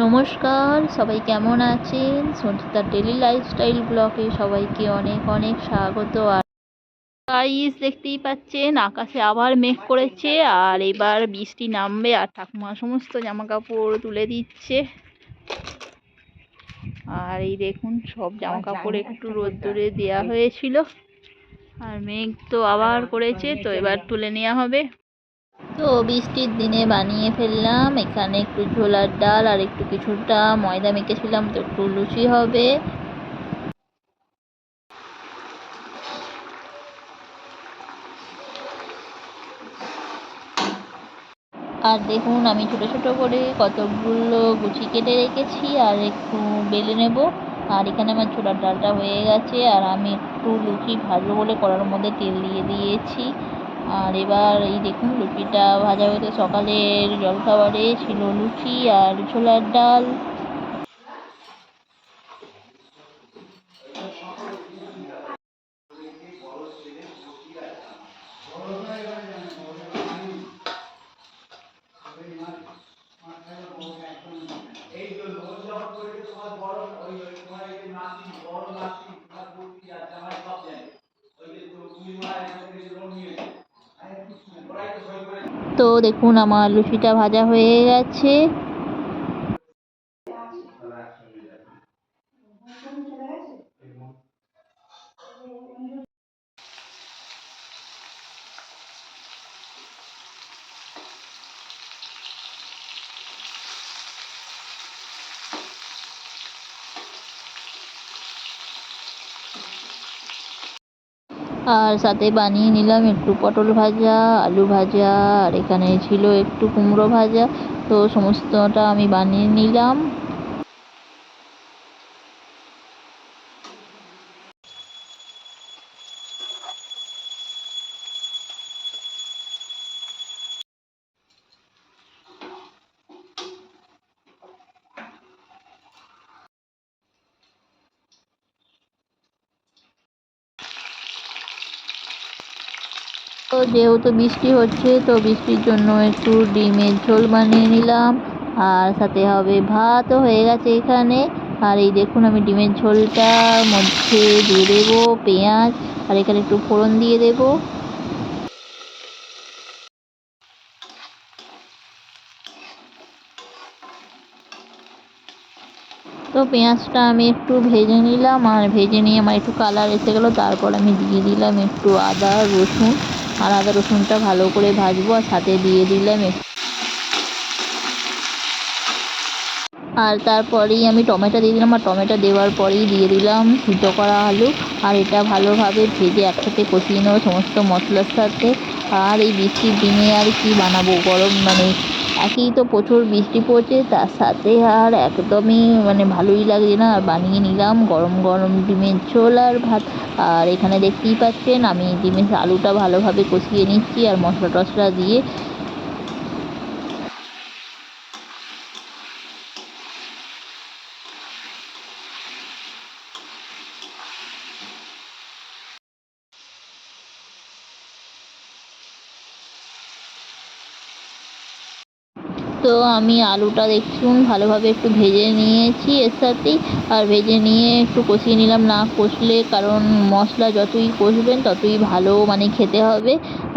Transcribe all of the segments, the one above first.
নমস্কার, সবাই কেমন আছেন? সঞ্চিতার ডেলি লাইফস্টাইল ব্লগে সবাইকে অনেক অনেক স্বাগত। আর গাইস দেখতেই পাচ্ছেন, আকাশে আবার মেঘ করেছে, আর এবার বৃষ্টি নামবে, আর ঠাকুমা সমস্ত জামা কাপড় তুলে দিচ্ছে। আর এই দেখুন, সব জামা কাপড় একটু রোদ্দুরে দেওয়া হয়েছিল। আর মেঘ তো আবার করেছে, তো এবার তুলে নেওয়া হবে। তো বৃষ্টির দিনে বানিয়ে ফেললাম। এখানে একটু ঝোলার ডাল আর একটু কিছুটা ময়দা মেখেছিলাম, তো একটু লুচি হবে। আর দেখুন, আমি ছোট ছোট করে কতগুলো গুচি কেটে রেখেছি আর একটু বেলে নেব। আর এখানে আমার ছোলার ডালটা হয়ে গেছে আর আমি একটু লুচি ভাজবো বলে কড়ার মধ্যে তেল দিয়ে দিয়েছি। আর এবার এই দেখুন লুচিটা ভাজা হতে সকালের জলখাবারে ছিল লুচি আর ছোলার ডাল। তো দেখুন আমার লুচিটা ভাজা হয়ে গেছে। আর সাথে বানিয়ে নিলাম একটু পটল ভাজা, আলু ভাজা, আর এখানে ছিল একটু কুমড়ো ভাজা। তো সমস্তটা আমি বানিয়ে নিলাম। তো যেহেতু বৃষ্টি হচ্ছে, তো বৃষ্টির জন্য একটু ডিমের ঝোল বানিয়ে নিলাম। আর সাথে হবে ভাতও হয়ে গেছে এখানে। আর এই দেখুন, আমি ডিমের ঝোলটার মধ্যে দিয়ে দেবো পেঁয়াজ, আর এখানে একটু ফোড়ন দিয়ে দেবো। তো পেঁয়াজটা আমি একটু ভেজে নিলাম, আর ভেজে নিয়ে আমার একটু কালার এসে গেলো, তারপর আমি দিয়ে দিলাম একটু আদা, রসুন। আর আদা রসুনটা ভালো করে ভাজবো আর সাথে দিয়ে দিলাম আর তারপরেই আমি টমেটো দিয়ে দিলাম, আর টমেটো দেওয়ার পরেই দিয়ে দিলাম সিদ্ধ করা আলু। আর এটা ভালোভাবে ভেজে একসাথে কষিয়ে নেব সমস্ত মশলার সাথে। আর এই বৃষ্টির দিনে আর কি বানাবো? গরম মানে একেই তো প্রচুর বৃষ্টি পড়ছে, তার সাথে আর একদমই মানে ভালোই লাগছে না। আর বানিয়ে নিলাম গরম গরম ডিমের ঝোল আর ভাত। আর এখানে দেখতেই পাচ্ছেন, আমি ডিমের আলুটা ভালোভাবে কষিয়ে নিচ্ছি আর মশলা টশলা দিয়ে তো আমি আলুটা দেখুন ভালোভাবে একটু ভেজে নিয়েছি এর সাথেই আর ভেজে নিয়ে একটু কষিয়ে নিলাম। না কষলে কারণ মশলা যতই কষবেন ততই ভালো মানে খেতে হবে।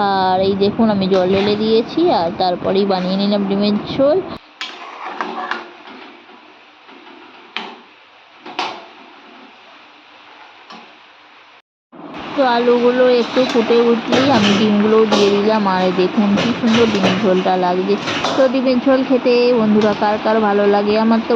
আর এই দেখুন আমি জল ঢেলে দিয়েছি আর তারপরেই বানিয়ে নিলাম ডিমের ঝোল। তো আলুগুলো একটু ফুটে উঠলেই আমি ডিমগুলোও দিয়ে দিলাম। আর দেখুন কি সুন্দর ডিমের ঝোলটা লাগছে। তো ডিমের ঝোল খেতে বন্ধুরা কার কার ভালো লাগে? আমার তো